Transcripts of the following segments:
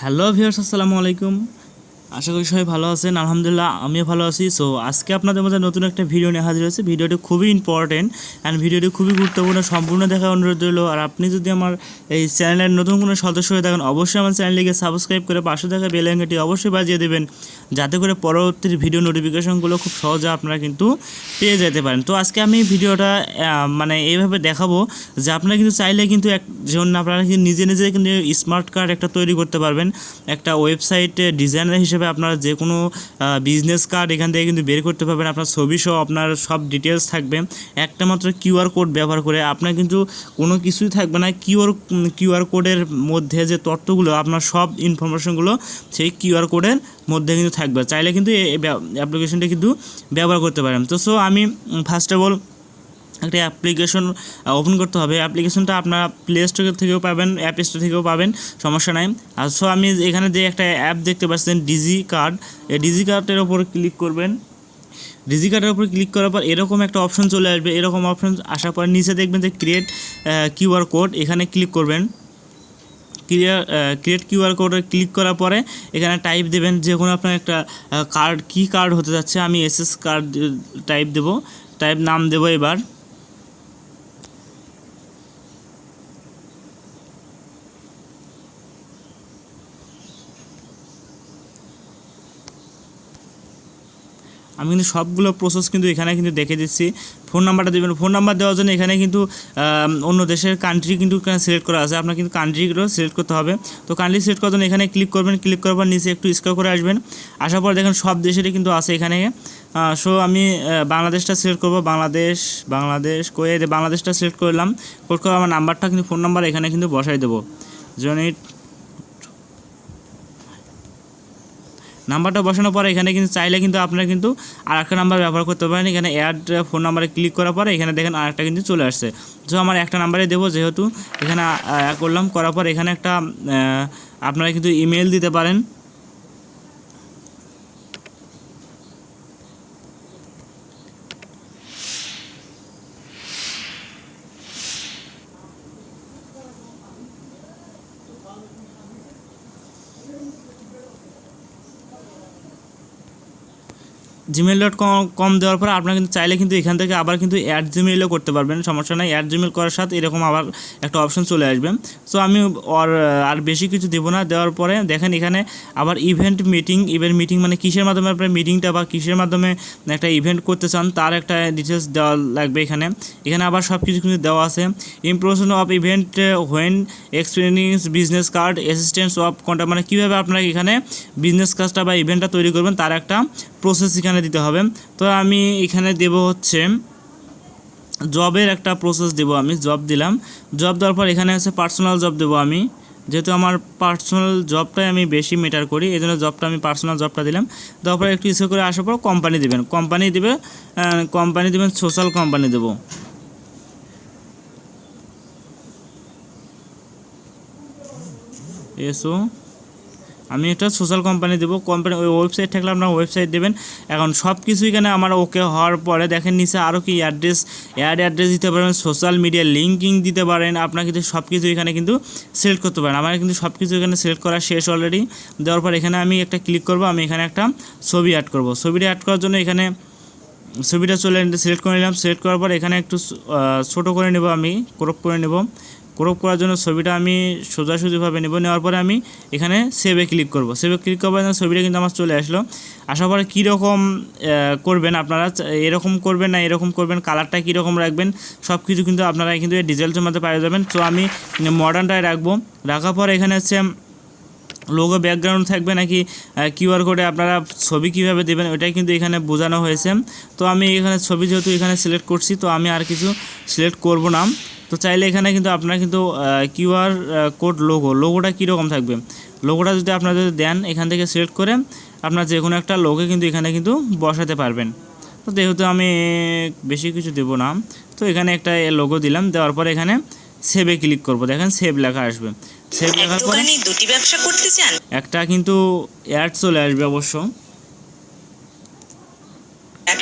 Hello viewers আসসালামু আলাইকুম। আশা করি সবাই ভালো আছেন, আলহামদুলিল্লাহ আমিও ভালো আছি। সো আজকে আপনাদের মধ্যে নতুন একটা ভিডিও নিয়ে হাজির হয়েছে। ভিডিওটি খুবই ইম্পর্টেন্ট অ্যান্ড ভিডিওটি খুবই গুরুত্বপূর্ণ, সম্পূর্ণ দেখার অনুরোধ রইল। আর আপনি যদি আমার এই চ্যানেলের নতুন কোনো সদস্য হয়ে থাকেন, অবশ্যই আমার চ্যানেলটিকে সাবস্ক্রাইব করে পাশে থাকা বেল আইকনটি অবশ্যই বাজিয়ে দেবেন, যাতে করে পরবর্তী ভিডিও নোটিফিকেশনগুলো খুব সহজে আপনারা কিন্তু পেয়ে যেতে পারেন। তো আজকে আমি ভিডিওটা মানে এইভাবে দেখাবো যে আপনারা কিন্তু চাইলে কিন্তু এক, যেমন আপনারা কিন্তু নিজে নিজে কিন্তু স্মার্ট কার্ড একটা তৈরি করতে পারবেন। একটা ওয়েবসাইট ডিজাইনার হিসেবে আপনারা যে কোনো বিজনেস কার্ড এখান থেকে কিন্তু বের করতে পারবেন। আপনার ছবি সহ আপনার সব ডিটেলস থাকবে। একটা মাত্র কিউআর কোড ব্যবহার করে আপনার কিন্তু কোনো কিছুই থাকবে না। কিউআর কিউআর কোডের মধ্যে যে তথ্যগুলো, আপনার সব ইনফরমেশনগুলো সেই কিউআর কোডের মধ্যে কিন্তু থাকবে। চাইলে কিন্তু এই অ্যাপ্লিকেশনটা কিন্তু ব্যবহার করতে পারেন। তো সো আমি ফার্স্ট অফ অল একটা অ্যাপ্লিকেশন ওপেন করতে হবে। অ্যাপ্লিকেশনটা আপনারা প্লে স্টোর থেকেও পাবেন অ্যাপ স্টোর থেকেও পাবেন, সমস্যা নাই। আর সো আমি এখানে যে একটা অ্যাপ দেখতে পাচ্ছেন ডিজি কার্ড এই ডিজি কার্ডের ওপর ক্লিক করবেন। ডিজি কার্ডের উপর ক্লিক করার পর এরকম একটা অপশন চলে আসবে। এরকম অপশন আসার পর নিচে দেখবেন যে ক্রিয়েট কিউআর কোড এখানে ক্লিক করবেন। ক্লিয়ার ক্রিয়েট কিউআর কোডে ক্লিক করার পরে এখানে টাইপ দেবেন যে কোনো আপনার একটা কার্ড কি কার্ড হতে যাচ্ছে, আমি এসএস কার্ড টাইপ দেবো। টাইপ নাম দেবো এবার। আমি কিন্তু সবগুলো প্রসেস কিন্তু এখানে কিন্তু দেখে দিচ্ছি। ফোন নাম্বারটা দেবেন। ফোন নাম্বার দেওয়ার জন্য এখানে কিন্তু অন্য দেশের কান্ট্রি কিন্তু সিলেক্ট করা আছে। আপনার কিন্তু কান্ট্রিগুলো সিলেক্ট করতে হবে। তো কান্ট্রি সিলেক্ট করার জন্য এখানে ক্লিক করবেন। ক্লিক করার পর নিচে একটু স্কোর করে আসবেন। আসার পর দেখেন সব দেশেরই কিন্তু আছে এখানে। সো আমি বাংলাদেশটা সিলেক্ট করব। বাংলাদেশ বাংলাদেশ কয়ে বাংলাদেশটা সিলেক্ট করলাম। কোড করে আমার নাম্বারটা কিন্তু ফোন নাম্বার এখানে কিন্তু বসাই দেবো। জনিট নাম্বারটা বসানোর পরে এখানে কিন্তু চাইলে কিন্তু আপনারা কিন্তু আর একটা নাম্বার ব্যবহার করতে পারেন। এখানে অ্যাড ফোন নাম্বারে ক্লিক করার পরে এখানে দেখেন আর একটা কিন্তু চলে আসছে। তো আমার একটা নাম্বারে দেবো যেহেতু এখানে করলাম। করার পর এখানে একটা আপনারা কিন্তু ইমেল দিতে পারেন। জিমেল ডট কম দেওয়ার পর আপনারা কিন্তু চাইলে কিন্তু এখান থেকে আবার কিন্তু অ্যাড জিমেলও করতে পারবেন, সমস্যা নাই। অ্যাড জিমেল করার সাথে এরকম আবার একটা অপশন চলে আসবে। সো আমি আর আর বেশি কিছু দেবো না। দেওয়ার পরে দেখেন এখানে আবার ইভেন্ট মিটিং ইভেন্ট মিটিং মানে কিসের মাধ্যমে আপনার মিটিংটা বা কিসের মাধ্যমে একটা ইভেন্ট করতে চান, তার একটা ডিটেলস দেওয়া লাগবে এখানে। এখানে আবার সব কিছু কিন্তু দেওয়া আছে। Impression of event when experience business card assistance of contact মানে কীভাবে আপনারা এখানে বিজনেস কাজটা বা ইভেন্টটা তৈরি করবেন, তার একটা প্রসেস এখানে দিতে হবে। তো আমি এখানে দেব হচ্ছে, জবের একটা প্রসেস দেবো আমি, জব দিলাম। জব দেওয়ার পর এখানে হচ্ছে পার্সোনাল জব দেবো আমি। যেহেতু আমার পার্সোনাল জবটাই আমি বেশি মেটার করি এই জন্য জবটা আমি পার্সোনাল জবটা দিলাম। দেওয়ার পর একটু ইস্যু করে আসার পর কোম্পানি দিবেন। কোম্পানি দিবে কোম্পানি দিবেন সোশ্যাল কোম্পানি দেবো। এসো। আমি একটা সোশ্যাল কোম্পানি দেবো কোম্পানি ওই ওয়েবসাইট থাকলে আপনার ওয়েবসাইট দেবেন। এখন সব কিছু এখানে আমার ওকে হওয়ার পরে দেখেন নিচে আরও কি অ্যাড্রেস অ্যাড অ্যাড্রেস দিতে পারেন সোশ্যাল মিডিয়া লিঙ্কিং দিতে পারেন, আপনার কিন্তু সব কিছু এখানে কিন্তু সিলেক্ট করতে পারেন। আমার কিন্তু সব কিছু এখানে সিলেক্ট করা শেষ অলরেডি দেওয়ার পর এখানে আমি একটা ক্লিক করব, আমি এখানে একটা ছবি অ্যাড করব। ছবিটা অ্যাড করার জন্য এখানে ছবিটা চলে সিলেক্ট করে নিলাম। সিলেক্ট করার পর এখানে একটু ছোটো করে নেব আমি ক্রপ করে নেব। ক্রপ করার জন্য ছবিটা আমি সোজাসুজিভাবে নেব। নেওয়ার পরে আমি এখানে সেভে ক্লিক করব। সেভে ক্লিক করবার জন্য ছবিটা কিন্তু আমার চলে আসলো। আসার পরে কীরকম করবেন আপনারা, এরকম করবেন না এরকম করবেন কালারটা কীরকম রাখবেন সব কিছু কিন্তু আপনারা কিন্তু এই ডিজেলসের মধ্যে পাওয়া যাবেন। তো আমি মডার্নটায় রাখব। রাখার পর এখানে হচ্ছে লোগো ব্যাকগ্রাউন্ড থাকবে নাকি কিউআর কোডে আপনারা ছবি কীভাবে দেবেন ওটাই কিন্তু এখানে বোঝানো হয়েছে। তো আমি এখানে ছবি যেহেতু এখানে সিলেক্ট করছি, তো আমি আর কিছু সিলেক্ট করব না। তো চাইলে এখানে কিন্তু আপনারা কিন্তু কিউআর কোড লোগো লোগোটা কীরকম থাকবে? লোগোটা যদি আপনারা যদি দেন এখান থেকে সিলেক্ট করে আপনার যে কোনো একটা লোগো কিন্তু এখানে কিন্তু বসাতে পারবেন। তো যেহেতু আমি বেশি কিছু দেবো না তো এখানে একটা লোগো দিলাম দেওয়ার পরে এখানে সেভে ক্লিক করব। দেখেন সেভ লেখা আসবে। সেভ লেখার পরে দুটি ব্যবসা করতে চান? একটা কিন্তু অ্যাড চলে আসবে অবশ্য।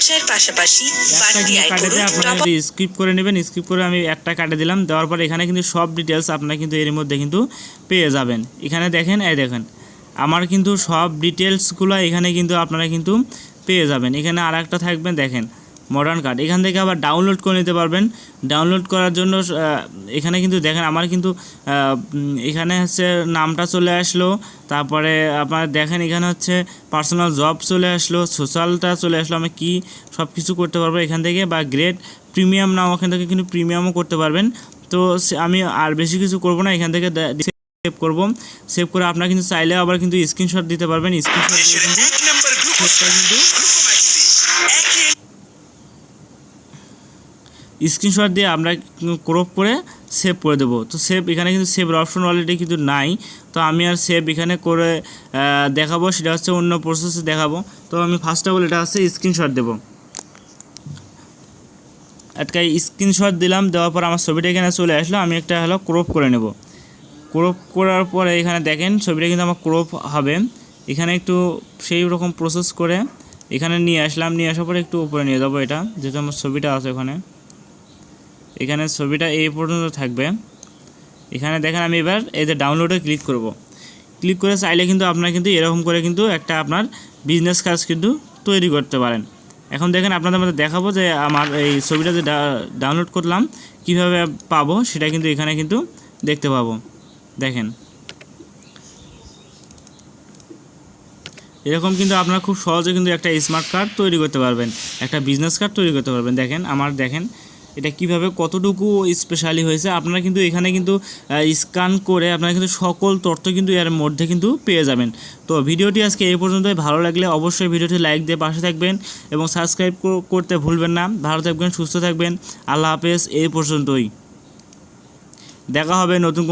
ব্যবসার পাশাপাশি বাড়তি আয় করুন। আপনারা স্কিপ করে নেবেন স্কিপ করে আমি একটা কাটে দিলাম দেওয়ার পর এখানে কিন্তু সব ডিটেলস আপনারা কিন্তু এর মধ্যে কিন্তু পেয়ে যাবেন। এখানে দেখেন এই দেখেন আমার কিন্তু সব ডিটেলসগুলো এখানে কিন্তু আপনারা কিন্তু পেয়ে যাবেন। এখানে আর একটা থাকবেন দেখেন মডার্ন কার্ড এখান থেকে আবার ডাউনলোড করে নিতে পারবেন। ডাউনলোড করার জন্য এখানে কিন্তু দেখেন আমার কিন্তু এখানে হচ্ছে নামটা চলে আসলো। তারপরে আপনারা দেখেন এখানে হচ্ছে পার্সোনাল জব চলে আসলো সোশ্যালটা চলে আসলো। আমি কি সব কিছু করতে পারব এখান থেকে? বা গ্রেড প্রিমিয়াম নাও এখান থেকে কিন্তু প্রিমিয়ামও করতে পারবেন। তো সে- আমি আর বেশি কিছু করব না এখান থেকে সেভ করব। সেভ করে আপনারা কিন্তু চাইলে আবার কিন্তু স্ক্রিনশট দিতে পারবেন। স্ক্রিনশট কিন্তু স্ক্রিনশট দিয়ে আমরা ক্রপ করে সেভ করে দেবো। তো সেভ এখানে কিন্তু সেভের অপশন অলরেডি কিন্তু নাই। তো আমি আর সেভ এখানে করে দেখাবো, সেটা হচ্ছে অন্য প্রসেসে দেখাবো। তো আমি ফার্স্ট অফ অল এটা হচ্ছে স্ক্রিনশট দেবো। একটা স্ক্রিনশট দিলাম, দেওয়ার পর আমার ছবিটা এখানে চলে আসলো। আমি একটা হলো ক্রপ করে নেব। ক্রপ করার পরে এখানে দেখেন, ছবিটা কিন্তু আমার ক্রপ হবে। এখানে একটু সেই রকম প্রসেস করে এখানে নিয়ে আসলাম। নিয়ে আসার পরে একটু উপরে নিয়ে যাব এটা, যেহেতু আমার ছবিটা আছে ওখানে। এখানে ছবিটা এই পর্যন্ত থাকবে। এখানে দেখেন আমি এবার এই যে ডাউনলোডে ক্লিক করব। ক্লিক করে চাইলে কিন্তু আপনারা কিন্তু এরকম করে কিন্তু একটা আপনার বিজনেস কাজ কিন্তু তৈরি করতে পারেন। এখন দেখেন আপনাদের মধ্যে দেখাবো যে আমার এই ছবিটা যে ডাউনলোড করলাম, কীভাবে পাবো সেটা কিন্তু এখানে কিন্তু দেখতে পাবো। দেখেন। এরকম কিন্তু আপনারা খুব সহজে কিন্তু একটা স্মার্ট কার্ড তৈরি করতে পারবেন, একটা বিজনেস কার্ড তৈরি করতে পারবেন। দেখেন, আমার দেখেন এটা কীভাবে, কতটুকু স্পেশালি হয়েছে, আপনারা কিন্তু এখানে কিন্তু স্ক্যান করে আপনারা কিন্তু সকল তথ্য কিন্তু এর মধ্যে কিন্তু পেয়ে যাবেন। তো ভিডিওটি আজকে এই পর্যন্তই, ভালো লাগলে অবশ্যই ভিডিওটি লাইক দিয়ে পাশে থাকবেন এবং সাবস্ক্রাইব করতে ভুলবেন না। ভালো থাকবেন, সুস্থ থাকবেন। আল্লাহ হাফেজ, এই পর্যন্তই। দেখা হবে নতুন